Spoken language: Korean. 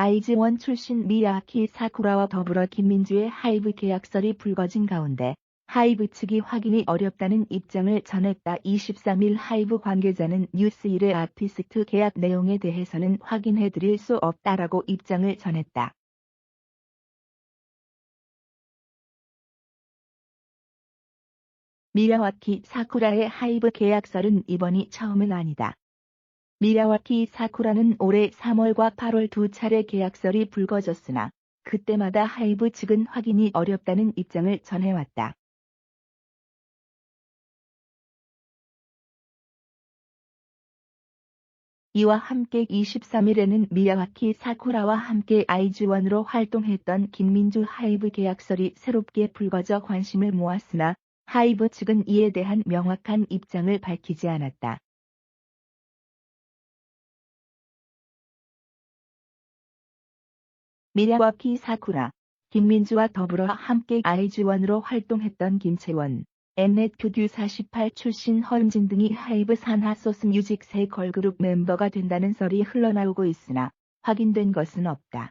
아이즈원 출신 미야키 사쿠라와 더불어 김민주의 하이브 계약설이 불거진 가운데 하이브 측이 확인이 어렵다는 입장을 전했다. 23일 하이브 관계자는 뉴스1의 아티스트 계약 내용에 대해서는 확인해 드릴 수 없다라고 입장을 전했다. 미야와키 사쿠라의 하이브 계약설은 이번이 처음은 아니다. 미야와키 사쿠라는 올해 3월과 8월 두 차례 계약설이 불거졌으나 그때마다 하이브 측은 확인이 어렵다는 입장을 전해왔다. 이와 함께 23일에는 미야와키 사쿠라와 함께 아이즈원으로 활동했던 김민주 하이브 계약설이 새롭게 불거져 관심을 모았으나 하이브 측은 이에 대한 명확한 입장을 밝히지 않았다. 미야와키 사쿠라, 김민주와 더불어 함께 아이즈원으로 활동했던 김채원, 엠넷 교규 48 출신 허은진 등이 하이브 산하 소스 뮤직 새 걸그룹 멤버가 된다는 설이 흘러나오고 있으나 확인된 것은 없다.